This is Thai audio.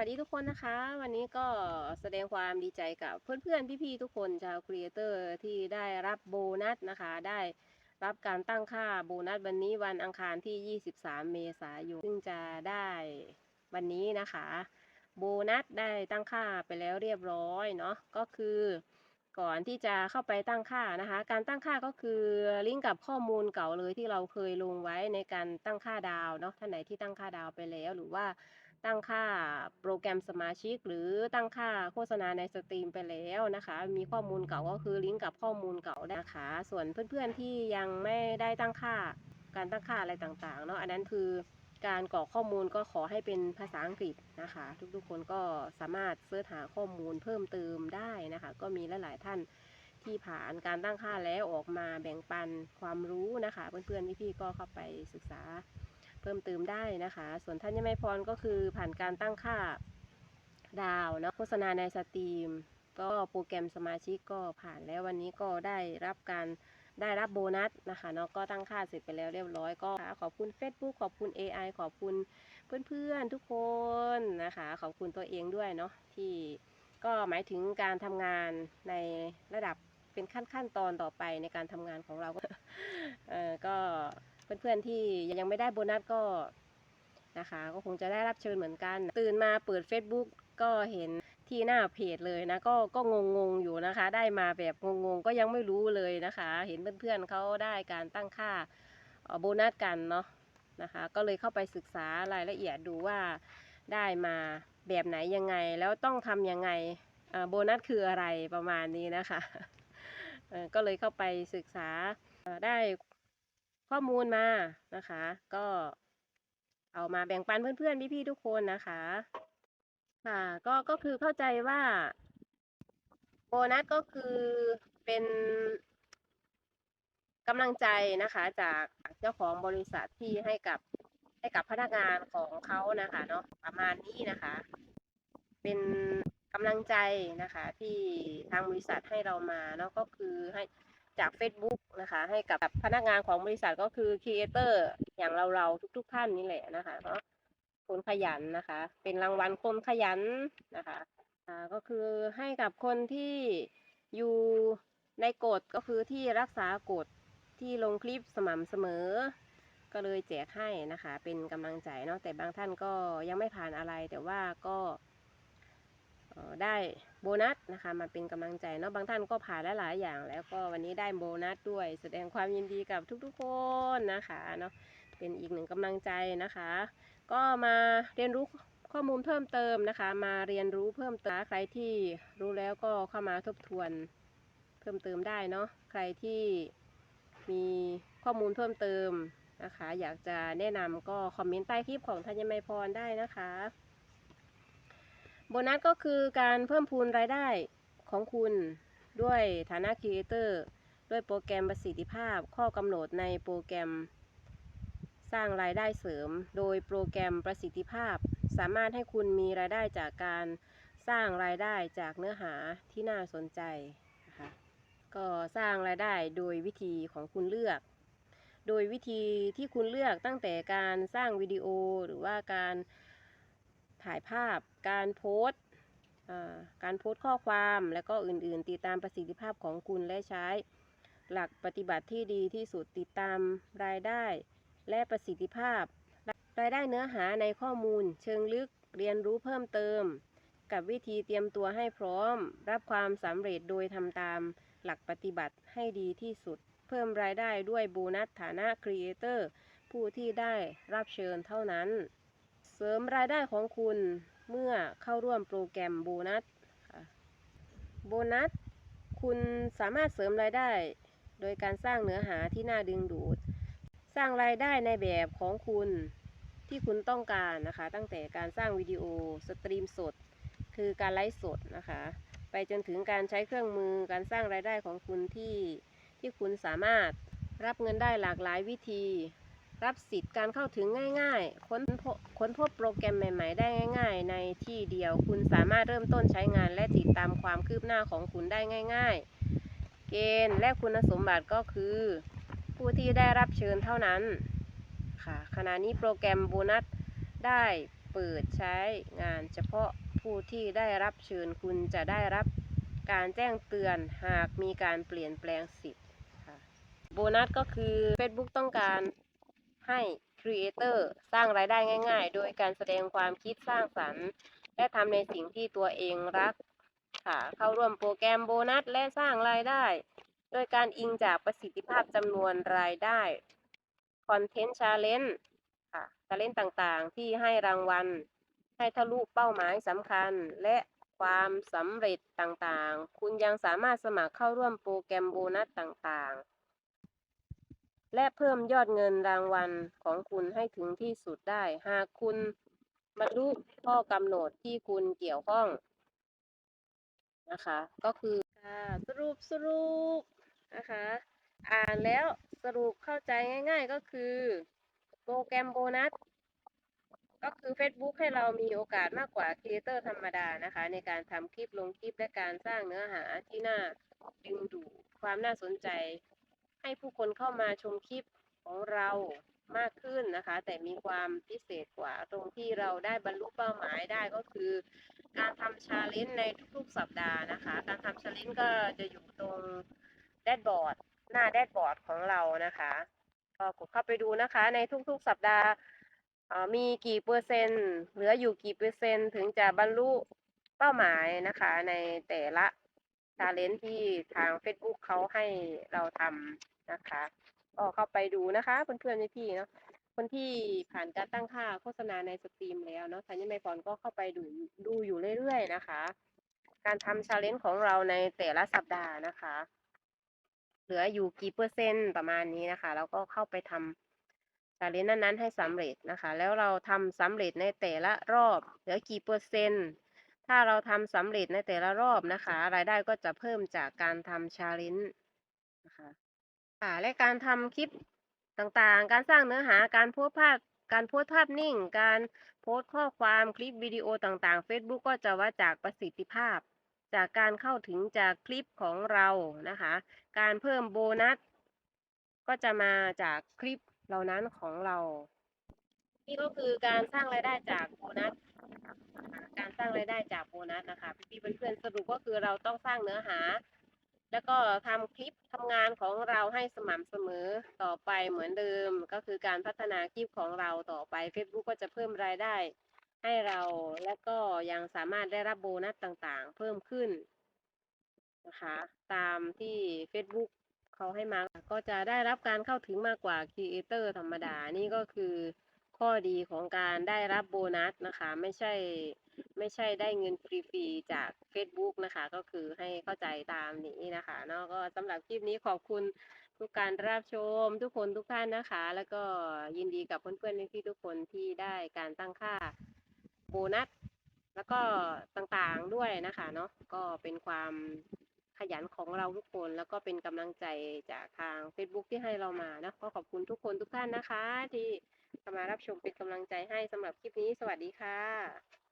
วัสดีทุกคนนะคะ วันนี้ก็แสดงความดีใจกับเพื่อนๆ พี่ๆ ทุกคนชาวครีเอเตอร์ที่ได้รับโบนัสนะคะ ได้รับการตั้งค่าโบนัสวันนี้วันอังคารที่ 23 เมษายนซึ่งจะได้วันนี้นะคะ โบนัสได้ตั้งค่าไปแล้วเรียบร้อยเนาะก็คือก่อนที่จะเข้าไปตั้งค่านะคะ การตั้งค่าก็คือลิงก์กับข้อมูลเก่าเลยที่เราเคยลงไว้ในการตั้งค่าดาวเนาะท่านไหนที่ตั้งค่าดาวไปแล้วหรือว่า ตั้งค่าโปรแกรมสมาชิก หรือตั้งค่าโฆษณาในสตรีมไปแล้วนะคะ มีข้อมูลเก่าก็คือลิงก์กับข้อมูลเก่าได้นะคะ ส่วนเพื่อนๆที่ยังไม่ได้ตั้งค่าการตั้งค่าอะไรต่างๆเนาะอันนั้นคือการกรอกข้อมูลก็ขอให้เป็นภาษาอังกฤษนะคะ ทุกๆคนก็สามารถเสิร์ชหาข้อมูลเพิ่มเติมได้นะคะ ก็มีหลายๆท่านที่ผ่านการตั้งค่าแล้วออกมาแบ่งปันความรู้นะคะ เพื่อนๆพี่ๆก็เข้าไปศึกษา พิ่มเติมได้นะคะ ส่วนท่านยังไม่พรก็คือผ่านการตั้งค่าดาวเนาะโฆษณาในสตรีม ก็โปรแกรมสมาชิกก็ผ่านแล้ววันนี้ก็ได้รับการได้รับโบนัสนะคะเนาะก็ตั้งค่าเสร็จไปแล้วเรียบร้อยก็ขอบคุณ Facebook ขอบคุณ AI ขอบคุณเพื่อนๆทุกคนนะคะ ขอบคุณตัวเองด้วยเนาะที่ก็หมายถึงการทำงานในระดับเป็นขั้นขั้นตอนต่อไปในการทำงานของเราก็เออก็ เพื่อนๆที่ยังไม่ได้โบนัสก็นะคะ ก็คงจะได้รับเชิญเหมือนกัน ตื่นมาเปิด Facebook ก็เห็นที่หน้าเพจเลยนะก็ก็งงๆอยู่นะคะ ได้มาแบบงงๆก็ยังไม่รู้เลยนะคะ เห็นเพื่อนๆเขาได้การตั้งค่าโบนัสกันเนาะนะคะ ก็เลยเข้าไปศึกษารายละเอียดดูว่าได้มาแบบไหนยังไงแล้วต้องทำยังไงโบนัสคืออะไรประมาณนี้นะคะก็เลยเข้าไปศึกษาได้ ข้อมูลมานะคะ ก็เอามาแบ่งปันเพื่อนๆพี่ๆทุกคนนะคะค่ะก็ก็คือเข้าใจว่าโบนัสก็คือเป็นกำลังใจนะคะ จากเจ้าของบริษัทที่ให้กับให้กับพนักงานของเขานะคะเนาะประมาณนี้นะคะ เป็นกำลังใจนะคะ ที่ทางบริษัทให้เรามาเนาะก็คือให้จาก Facebook นะคะ ให้กับพนักงานของบริษัทก็คือครีเอเตอร์อย่างเราเราทุก ๆ ท่านนี่แหละนะคะเนาะคนขยันนะคะ เป็นรางวัลคนขยันนะคะอ่าก็คือให้กับคนที่อยู่ในกฎก็คือที่รักษากฎที่ลงคลิปสม่ำเสมอ ก็เลยแจกให้นะคะ เป็นกำลังใจเนาะแต่บางท่านก็ยังไม่ผ่านอะไรแต่ว่าก็ ได้โบนัสนะคะมาเป็นกำลังใจเนาะบางท่านก็ผ่านหลายๆอย่าง แล้วก็วันนี้ได้โบนัสด้วย แสดงความยินดีกับทุกๆคนนะคะเนาะเป็นอีกหนึ่งกำลังใจนะคะ ก็มาเรียนรู้ข้อมูลเพิ่มเติมนะคะ มาเรียนรู้เพิ่มเติมใครที่รู้แล้วก็เข้ามาทบทวนเพิ่มเติมได้เนาะใครที่มีข้อมูลเพิ่มเติมนะคะ อยากจะแนะนำก็คอมเมนต์ใต้คลิปของธัญมัยพรได้นะคะ โบนัสก็คือการเพิ่มพูนรายได้ของคุณด้วยฐานะครีเอเตอร์ด้วยโปรแกรมประสิทธิภาพ ข้อกำหนดในโปรแกรม สร้างรายได้เสริม โดยโปรแกรมประสิทธิภาพ สามารถให้คุณมีรายได้จากการสร้างรายได้จากเนื้อหาที่น่าสนใจนะคะก็สร้างรายได้โดยวิธีของคุณเลือก โดยวิธีที่คุณเลือกตั้งแต่การสร้างวิดีโอหรือว่าการ ถ่ายภาพการโพสต์การโพสต์ข้อความแล้วก็อื่นๆ ติดตามประสิทธิภาพของคุณและใช้ หลักปฏิบัติที่ดีที่สุดติดตามรายได้ และประสิทธิภาพ รายได้เนื้อหาในข้อมูล เชิงลึกเรียนรู้เพิ่มเติม กับวิธีเตรียมตัวให้พร้อม รับความสำเร็จโดยทำตามหลักปฏิบัติให้ดีที่สุด เพิ่มรายได้ด้วยโบนัสฐานะครีเอเตอร์ผู้ที่ได้รับเชิญเท่านั้น เสริมรายได้ของคุณเมื่อเข้าร่วมโปรแกรมโบนัสโบนัส คุณสามารถเสริมรายได้ โดยการสร้างเนื้อหาที่น่าดึงดูด สร้างรายได้ในแบบของคุณที่คุณต้องการนะคะ ตั้งแต่การสร้างวิดีโอสตรีมสด คือการไลฟ์สดนะคะ ไปจนถึงการใช้เครื่องมือการสร้างรายได้ของคุณที่ที่คุณสามารถรับเงินได้หลากหลายวิธี รับสิทธิ์การเข้าถึงง่ายๆ ค้นพบค้นพบโปรแกรมใหม่ ๆ ได้ง่าย ๆ ในที่เดียว คุณสามารถเริ่มต้นใช้งานและติดตามความคืบหน้าของคุณได้ง่าย ๆ เกณฑ์และคุณสมบัติก็คือ ผู้ที่ได้รับเชิญเท่านั้น ค่ะ ขณะนี้โปรแกรมโบนัสได้เปิดใช้งานเฉพาะผู้ที่ได้รับเชิญคุณจะได้รับการแจ้งเตือนหากมีการเปลี่ยนแปลงสิทธิ์ค่ะ โบนัสก็คือ Facebook ต้องการ ให้ครีเอเตอร์สร้างรายได้ง่าย ๆ โดยการแสดงความคิดสร้างสรรค์ และทำในสิ่งที่ตัวเองรักค่ะเข้าร่วมโปรแกรมโบนัสและสร้างรายได้ โดยการอิงจากประสิทธิภาพจำนวนรายได้คอนเทนต์ชาเลนจ์ค่ะชาเลนจ์ต่างๆ ที่ให้รางวัล ให้ทะลุเป้าหมายสำคัญและความสำเร็จต่างๆ คุณยังสามารถสมัครเข้าร่วมโปรแกรมโบนัสต่างๆ และเพิ่มยอดเงินรางวัลของคุณให้ถึงที่สุดได้ หากคุณบรรลุข้อกำหนดที่คุณเกี่ยวข้องนะคะ ก็คือสรุปสรุปนะคะ อ่านแล้วสรุปเข้าใจง่าย ๆ ก็คือโปรแกรมโบนัสก็คือ Facebook ให้เรามีโอกาสมากกว่าครีเอเตอร์ธรรมดานะคะ ในการทำคลิปลงคลิปและการสร้างเนื้อหาที่น่าดึงดูดความน่าสนใจ ให้ผู้คนเข้ามาชมคลิปของเรามากขึ้นนะคะ แต่มีความพิเศษกว่าตรงที่เราได้บรรลุเป้าหมายได้ก็คือ การทำชาเลนจ์ในทุกๆสัปดาห์นะคะ การทำชาเลนจ์ก็จะอยู่ตรงแดชบอร์ดหน้าแดชบอร์ดของเรานะคะก็กดเข้าไปดูนะคะ ในทุกๆสัปดาห์มีกี่เปอร์เซ็นต์ เหลืออยู่กี่เปอร์เซ็นต์ ถึงจะบรรลุเป้าหมายนะคะ ในแต่ละชาเลนจ์ที่ทาง Facebook เขาให้เราทำ นะคะก็เข้าไปดูนะคะเพื่อนๆพี่ๆเนาะคนที่ผ่านการตั้งค่าโฆษณาในสตรีมแล้วเนาะทันยมพรก็เข้าไปดูดูอยู่เรื่อยๆนะคะ การทำชาเลนจ์ของเราในแต่ละสัปดาห์นะคะ เหลืออยู่กี่เปอร์เซ็นต์ประมาณนี้นะคะ แล้วก็เข้าไปทำชาเลนจ์นั้นๆให้สำเร็จนะคะ แล้วเราทำสำเร็จในแต่ละรอบเหลือกี่เปอร์เซ็นต์ถ้าเราทำสำเร็จในแต่ละรอบนะคะ รายได้ก็จะเพิ่มจากการทำชาเลนจ์ ค่ะและการทำคลิปต่างๆ การสร้างเนื้อหา การโพสภาพ การโพสภาพนิ่ง การโพสข้อความคลิปวิดีโอต่างๆ Facebook ก็จะวัดจากประสิทธิภาพ จากการเข้าถึงจากคลิปของเรานะคะ การเพิ่มโบนัส ก็จะมาจากคลิปเหล่านั้นของเรา นี่ก็คือการสร้างรายได้จากโบนัส การสร้างรายได้จากโบนัสนะคะ พี่ๆเพื่อนๆสรุปก็คือเราต้องสร้างเนื้อหา แล้วก็ทำคลิปทำงานของเราให้สม่ำเสมอต่อไปเหมือนเดิม ก็คือการพัฒนาคลิปของเราต่อไป Facebook ก็จะเพิ่มรายได้ให้เราและก็ยังสามารถได้รับโบนัสต่างๆ เพิ่มขึ้นนะคะตามที่ Facebook เขาให้มาก็จะได้รับการเข้าถึงมากกว่าครีเอเตอร์ธรรมดา นี่ก็คือข้อดีของการได้รับโบนัสนะคะ ไม่ใช่ ไม่ใช่ได้เงินฟรีๆจาก Facebook นะคะ ก็คือให้เข้าใจตามนี้นะคะเนาะก็สำหรับคลิปนี้ขอบคุณทุกการรับชมทุกคนทุกท่านนะคะ แล้วก็ยินดีกับเพื่อนๆพี่ทุกคนที่ได้การตั้งค่าโบนัสแล้วก็ต่างๆด้วยนะคะเนาะก็เป็นความขยันของเราทุกคน แล้วก็เป็นกำลังใจจากทาง Facebook ที่ให้เรามานะก็ขอบคุณทุกคนทุกท่านนะคะ ที่เข้ามารับชมเป็นกำลังใจให้สำหรับคลิปนี้ สวัสดีค่ะ